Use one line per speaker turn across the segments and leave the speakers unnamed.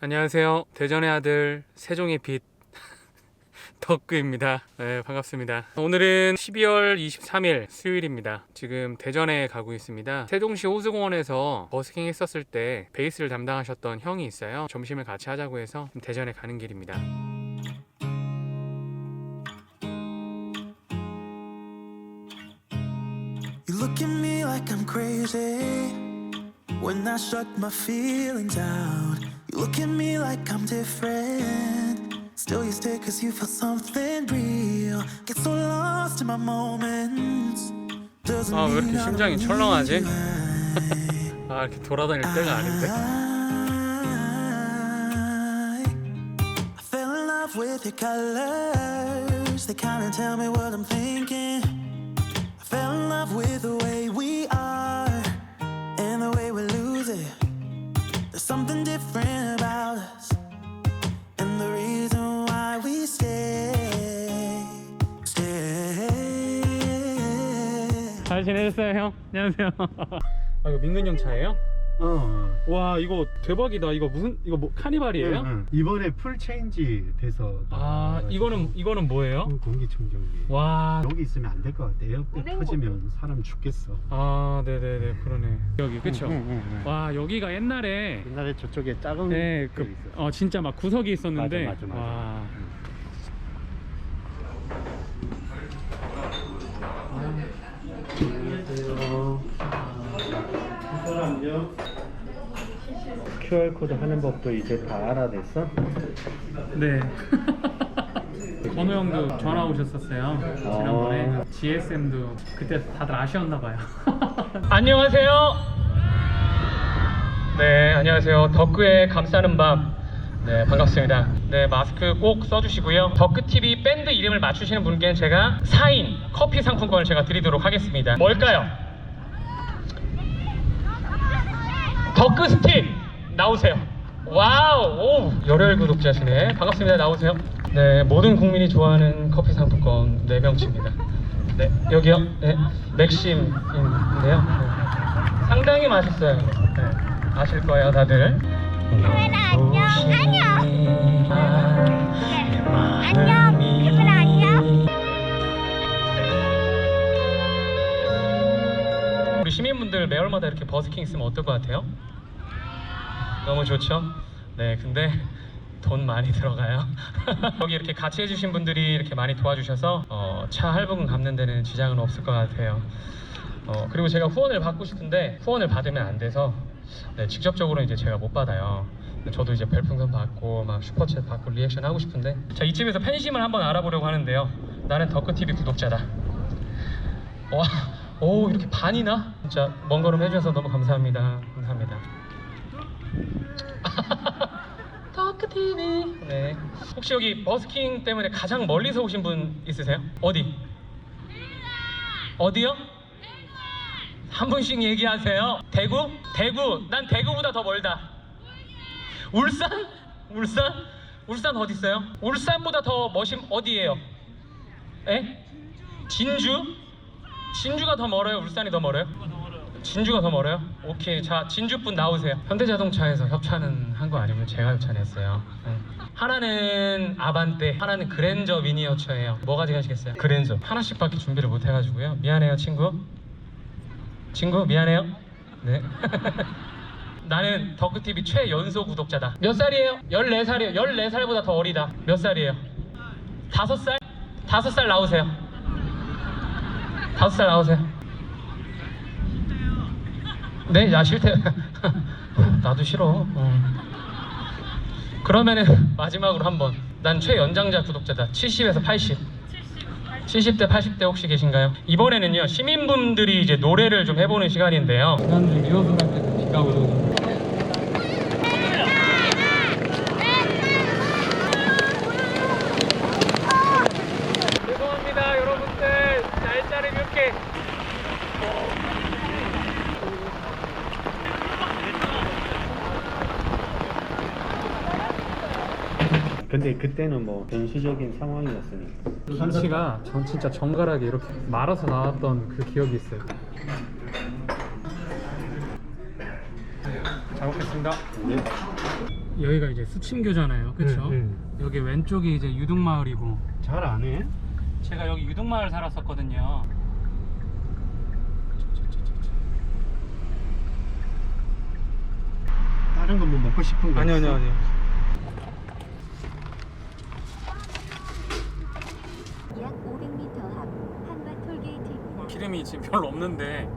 안녕하세요. 대전의 아들 세종의 빛 덕구입니다. 네, 반갑습니다. 오늘은 12월 23일 수요일입니다. 지금 대전에 가고 있습니다. 세종시 호수공원에서 버스킹 했었을 때 베이스를 담당하셨던 형이 있어요. 점심을 같이 하자고 해서 대전에 가는 길입니다.
You look at me like I'm crazy when I shut my feelings out. You look at me like I'm different. Still, you stay cause you feel something real. Get so lost in my moments. Doesn't
아, 왜 이렇게
mean I
심장이
don't
철렁하지?
need you.
아 이렇게 돌아다닐 때가 아닌데.
I, I fell in love with your colors. They kinda tell me what I'm thinking. I fell in love
잘 지내셨어요 형? 안녕하세요. 아 이거 민근 형 차예요?
어.
와 이거 대박이다. 이거 무슨 이거 뭐 카니발이에요?
응, 응. 이번에 풀 체인지 돼서
아 이거는 이거는 뭐예요?
공기청정기.
와.
여기 있으면 안 될 것 같아. 에어백 터지면 사람 죽겠어.
아 네네네 그러네. 여기 그쵸?
응, 응, 응, 응.
와 여기가 옛날에
옛날에 저쪽에 작은
네,
게
그,
있어.
어 진짜 막 구석이 있었는데
맞아, 맞아, 맞아.
와.
사 QR 코드 하는 법도 이제 다 알아냈어?
네. 건우 형도 전화 오셨었어요. 지난번에 GSM도 그때 다들 아쉬웠나 봐요. 안녕하세요. 네, 안녕하세요. 덕구의 감싸는 밤. 네, 반갑습니다. 네, 마스크 꼭 써주시고요. 덕구 TV 밴드 이름을 맞추시는 분께는 제가 4인 커피 상품권을 제가 드리도록 하겠습니다. 뭘까요? 덕크 스틱 나오세요. 와우, 오, 열혈 구독자시네. 반갑습니다. 나오세요. 네, 모든 국민이 좋아하는 커피 상품권 4명치입니다. 네, 여기요. 네, 맥심인데요. 네. 상당히 맛있어요. 네, 아실 거예요, 다들.
카메라 안녕 안녕 안녕
시민분들 매월마다 이렇게 버스킹 있으면 어떨 것 같아요? 너무 좋죠? 네, 근데 돈 많이 들어가요. 여기 이렇게 같이 해주신 분들이 이렇게 많이 도와주셔서 어, 차 할부금 갚는 데는 지장은 없을 것 같아요. 어, 그리고 제가 후원을 받고 싶은데 후원을 받으면 안 돼서 네, 직접적으로 이제 제가 못 받아요. 저도 이제 별풍선 받고 막 슈퍼챗 받고 리액션 하고 싶은데 자 이쯤에서 팬심을 한번 알아보려고 하는데요. 나는 덕크 TV 구독자다. 와, 오 이렇게 반이나? 진짜 먼 걸음 해주셔서 너무 감사합니다. 감사합니다. 덕크 TV. 네. 혹시 여기 버스킹 때문에 가장 멀리서 오신 분 있으세요? 어디? 어디요? 한 분씩 얘기하세요. 대구? 대구. 난 대구보다 더 멀다. 울산? 울산? 울산 어디 있어요? 울산보다 더 멋임 어디예요? 에? 진주? 진주가 더 멀어요? 울산이 더 멀어요? 진주가 더 멀어요? 오케이 자 진주분 나오세요 현대자동차에서 협찬은 한 거 아니면 제가 협찬했어요 응. 하나는 아반떼 하나는 그랜저 미니어처예요 뭐 가져가시겠어요? 그랜저 하나씩밖에 준비를 못 해가지고요 미안해요 친구 친구 미안해요 네 나는 덕크TV 최연소 구독자다 몇 살이에요? 14살이에요 14살보다 더 어리다 몇 살이에요? 5살? 5살 나오세요 다섯 살 나오세요. 네, 야 싫대. 나도 싫어. 어. 그러면은 마지막으로 한번. 난 최연장자 구독자다. 70에서 80. 70대, 80대 혹시 계신가요? 이번에는요 시민분들이 이제 노래를 좀 해보는 시간인데요. 지난주 리허설 할 때도 비가 오더니. 죄송합니다 여러분들 날짜를 이렇게
근데 그때는 뭐 변수적인 상황이었으니까.
김치가 전 진짜 정갈하게 이렇게 말아서 나왔던 그 기억이 있어요. 잘 먹겠습니다.
네.
여기가 이제 수침교잖아요 그쵸? 여기 왼쪽이 이제 유등마을이고
잘안 해?
제가 여기 유등마을 살았었거든요
다른 거뭐 먹고 싶은 거
아니요? 아니요 아니요
약 500m 앞 한밭 톨게이트입니다.
기름이 지금 별로 없는데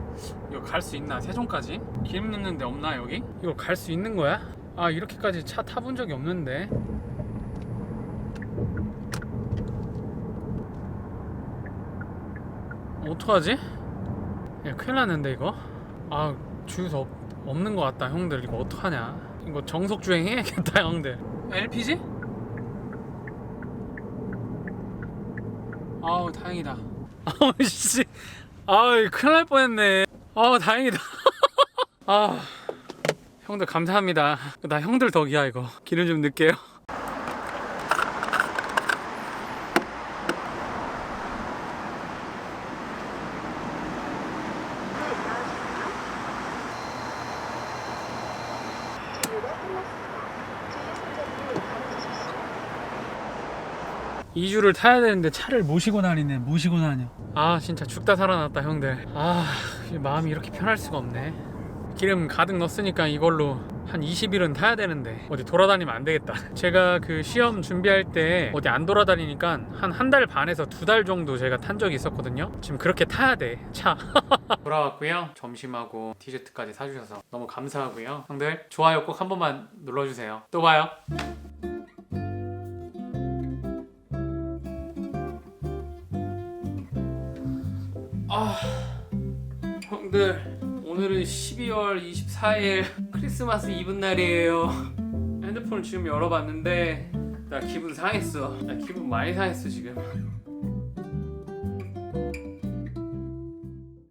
이거 갈 수 있나 세종까지? 기름 넣는데 없나 여기? 이거 갈 수 있는 거야? 아 이렇게까지 차 타본 적이 없는데 어떡하지? 야 큰일 났는데 이거 아 주유소 없, 없는 것 같다 형들 이거 어떡하냐 이거 정속 주행 해야겠다 형들 LPG? 아우 다행이다 아우 씨. 아우 큰일 날 뻔했네. 아우 다행이다. 아 형들 감사합니다. 나 형들 덕이야 이거. 기름 좀 넣을게요 이주를 타야 되는데 차를 모시고 다니네 모시고 다녀. 아 진짜 죽다 살아났다 형들. 아 마음이 이렇게 편할 수가 없네. 기름 가득 넣었으니까 이걸로 한 20일은 타야 되는데 어디 돌아다니면 안 되겠다. 제가 그 시험 준비할 때 어디 안 돌아다니니까 한 한 달 반에서 두 달 정도 제가 탄 적이 있었거든요. 지금 그렇게 타야 돼차. 돌아왔고요. 점심하고 디저트까지 사주셔서 너무 감사하고요. 형들 좋아요 꼭 한 번만 눌러주세요. 또 봐요 형들 오늘은 12월 24일 크리스마스 이브 날이에요. 핸드폰을 지금 열어봤는데 나 기분 상했어. 나 기분 많이 상했어 지금